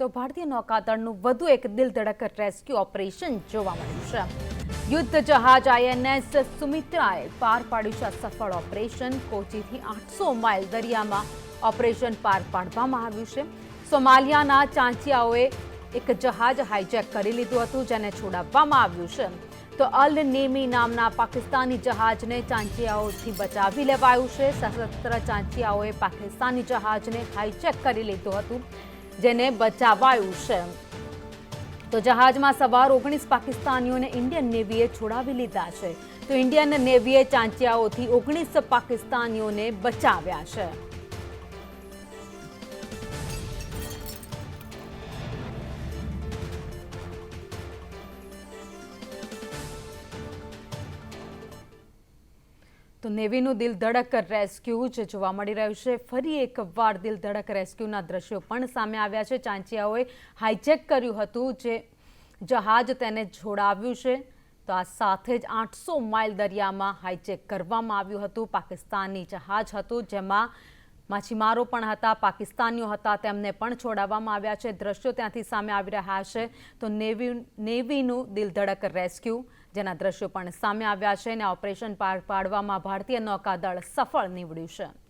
તો ભારતીય નૌકાદળનું વધુ એક દિલધડક રેસ્ક્યુ ઓપરેશન જોવા મળ્યું છે. યુદ્ધ જહાજ આઈએનએસ સુમિત્રાએ પાર પાડ્યું છે સફળ ઓપરેશન. કોચીથી આઠસો માઇલ દરિયામાં ઓપરેશન પાર પાડવામાં આવ્યું છે. સોમાલિયાના ચાંચિયાઓએ એક જહાજ હાઇજેક કરી લીધું હતું, જેને છોડાવવામાં આવ્યું છે. તો અલ નેમી નામના પાકિસ્તાની જહાજને ચાંચિયાઓથી બચાવી લેવાયું છે. સશસ્ત્ર ચાંચિયાઓએ પાકિસ્તાની જહાજને હાઇજેક કરી લીધું હતું. જેને બચાવાયું છે. તો જહાજમાં સવાર ઓગણીસ પાકિસ્તાનીઓને ઇન્ડિયન નેવીએ છોડાવી લીધા છે. તો ઇન્ડિયન નેવીએ ચાંચિયાઓથી ઓગણીસ પાકિસ્તાનીઓને બચાવ્યા છે. તો નેવીનું દિલ ધડક રેસ્ક્યુ જ જોવા મળી રહ્યું છે. ફરી એકવાર દિલ ધડક રેસ્ક્યુના દ્રશ્યો પણ સામે આવ્યા છે. ચાંચિયાઓએ હાઇજેક કર્યું હતું જે જહાજ તેને જોડાવ્યું છે. તો આ સાથે જ આઠસો માઇલ દરિયામાં હાઇજેક કરવામાં આવ્યું હતું. પાકિસ્તાની જહાજ હતું જેમાં માછીમારો પણ હતા, પાકિસ્તાનીઓ હતા, તેમને પણ છોડાવવામાં આવ્યા છે. દ્રશ્યો ત્યાંથી સામે આવી રહ્યા છે. તો નેવી, નેવીનું દિલધડક રેસ્ક્યુ, જેના દ્રશ્યો પણ સામે આવ્યા છે અને ઓપરેશન પાર પાડવામાં ભારતીય નૌકાદળ સફળ નીવડ્યું છે.